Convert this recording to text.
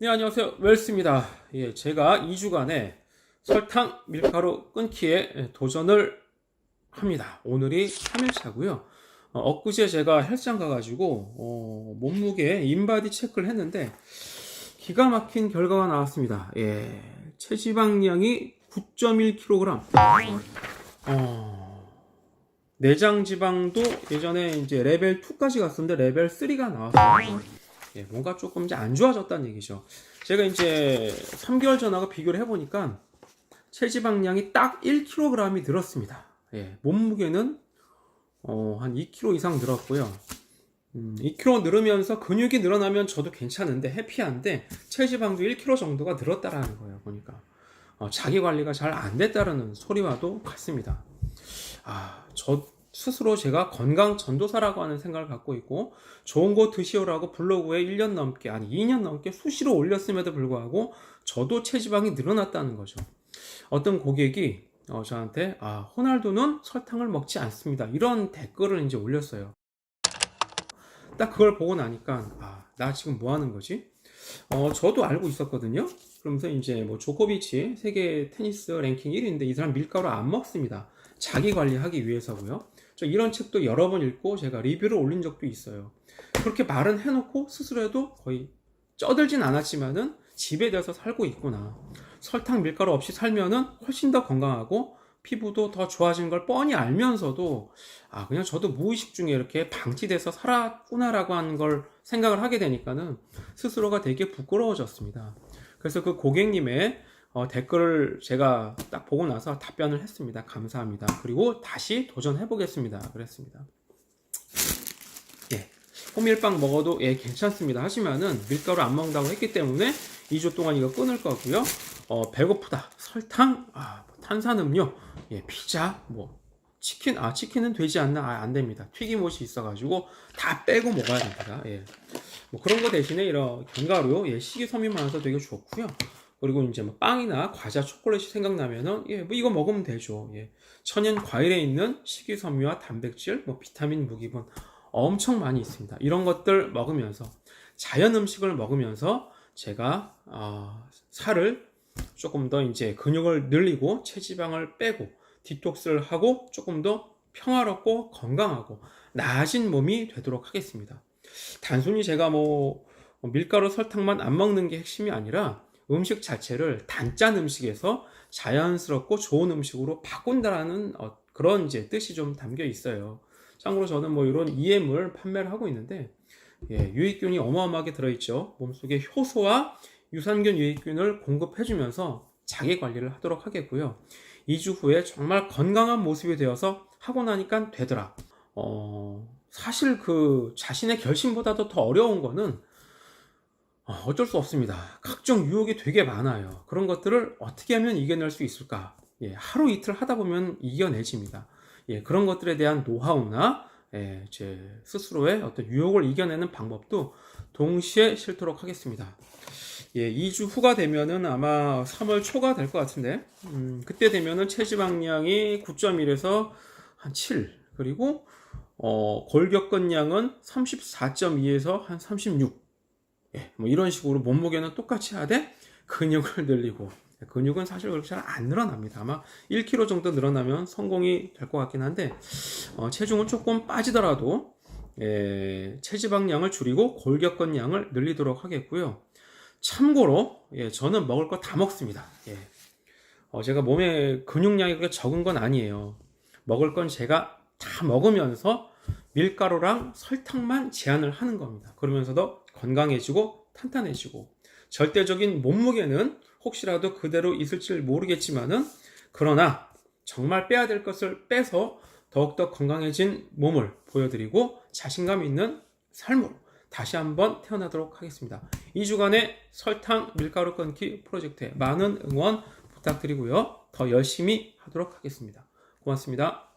네, 안녕하세요. 웰스입니다. 예, 제가 2주간의 설탕 밀가루 끊기에 도전을 합니다. 오늘이 3일차고요. 어, 엊그제 제가 헬스장 가가지고 어, 몸무게 인바디 체크를 했는데 기가 막힌 결과가 나왔습니다. 예, 체지방량이 9.1kg. 어, 내장 지방도 예전에 이제 레벨 2까지 갔었는데 레벨 3가 나왔어요. 예, 뭔가 조금 이제 안 좋아졌다는 얘기죠. 제가 이제 3개월 전하고 비교를 해보니까 체지방량이 딱 1kg이 늘었습니다. 예, 몸무게는 어, 한 2kg 이상 늘었고요. 음, 2kg 늘으면서 근육이 늘어나면 저도 괜찮은데 해피한데 체지방도 1kg 정도가 늘었다라는 거예요. 보니까 어, 자기 관리가 잘 안 됐다라는 소리와도 같습니다. 아, 저 스스로 제가 건강 전도사라고 하는 생각을 갖고 있고 좋은 거 드시오라고 블로그에 1년 넘게 아니 2년 넘게 수시로 올렸음에도 불구하고 저도 체지방이 늘어났다는 거죠. 어떤 고객이 어, 저한테 아 호날두는 설탕을 먹지 않습니다. 이런 댓글을 이제 올렸어요. 딱 그걸 보고 나니까 아 나 지금 뭐 하는 거지? 어 저도 알고 있었거든요. 그러면서 이제 뭐 조코비치 세계 테니스 랭킹 1위인데 이 사람 밀가루 안 먹습니다. 자기 관리하기 위해서고요. 저 이런 책도 여러 번 읽고 제가 리뷰를 올린 적도 있어요. 그렇게 말은 해놓고 스스로도 거의 쩌들진 않았지만은 집에 대해서 살고 있구나. 설탕, 밀가루 없이 살면은 훨씬 더 건강하고 피부도 더 좋아지는 걸 뻔히 알면서도 아 그냥 저도 무의식 중에 이렇게 방치돼서 살았구나라고 하는 걸 생각을 하게 되니까는 스스로가 되게 부끄러워졌습니다. 그래서 그 고객님의 어, 댓글을 제가 딱 보고 나서 답변을 했습니다. 감사합니다. 그리고 다시 도전해 보겠습니다. 그랬습니다. 예. 호밀빵 먹어도 예 괜찮습니다. 하지만은 밀가루 안 먹는다고 했기 때문에 2주 동안 이거 끊을 거고요. 어, 배고프다. 설탕, 아, 뭐 탄산음료, 예, 피자, 뭐 치킨, 아 치킨은 되지 않나? 아, 안 됩니다. 튀김옷이 있어가지고 다 빼고 먹어야 됩니다. 예. 뭐 그런 거 대신에 이런 견과류, 예, 식이섬유 많아서 되게 좋고요. 그리고 이제 뭐 빵이나 과자, 초콜릿이 생각나면은 예, 뭐 이거 먹으면 되죠. 예. 천연 과일에 있는 식이섬유와 단백질, 뭐 비타민, 무기분 엄청 많이 있습니다. 이런 것들 먹으면서 자연 음식을 먹으면서 제가 어, 살을 조금 더 이제 근육을 늘리고 체지방을 빼고 디톡스를 하고 조금 더 평화롭고 건강하고 나아진 몸이 되도록 하겠습니다. 단순히 제가 뭐 밀가루 설탕만 안 먹는 게 핵심이 아니라 음식 자체를 단짠 음식에서 자연스럽고 좋은 음식으로 바꾼다라는 어, 그런 이제 뜻이 좀 담겨 있어요. 참고로 저는 뭐 이런 EM을 판매를 하고 있는데 예, 유익균이 어마어마하게 들어있죠. 몸속에 효소와 유산균 유익균을 공급해주면서 자기 관리를 하도록 하겠고요. 2주 후에 정말 건강한 모습이 되어서 하고 나니까 되더라. 어, 사실 그 자신의 결심보다도 더 어려운 거는 어, 어쩔 수 없습니다. 각종 유혹이 되게 많아요. 그런 것들을 어떻게 하면 이겨낼 수 있을까? 예, 하루 이틀 하다 보면 이겨내집니다. 예, 그런 것들에 대한 노하우나 예, 제 스스로의 어떤 유혹을 이겨내는 방법도 동시에 실도록 하겠습니다. 예, 2주 후가 되면은 아마 3월 초가 될 것 같은데, 음, 그때 되면은 체지방량이 9.1에서 한 7, 그리고, 어, 골격근량은 34.2에서 한 36. 예, 뭐 이런 식으로 몸무게는 똑같이 하되 근육을 늘리고, 근육은 사실 그렇게 잘 안 늘어납니다. 아마 1kg 정도 늘어나면 성공이 될 것 같긴 한데, 어, 체중은 조금 빠지더라도, 예, 체지방량을 줄이고 골격근량을 늘리도록 하겠고요. 참고로 예, 저는 먹을 거 다 먹습니다. 예. 어, 제가 몸에 근육량이 그렇게 적은 건 아니에요. 먹을 건 제가 다 먹으면서 밀가루랑 설탕만 제한을 하는 겁니다. 그러면서도 건강해지고 탄탄해지고 절대적인 몸무게는 혹시라도 그대로 있을지 모르겠지만은 그러나 정말 빼야 될 것을 빼서 더욱더 건강해진 몸을 보여드리고 자신감 있는 삶으로 다시 한번 태어나도록 하겠습니다. 2주간의 설탕 밀가루 끊기 프로젝트에 많은 응원 부탁드리고요. 더 열심히 하도록 하겠습니다. 고맙습니다.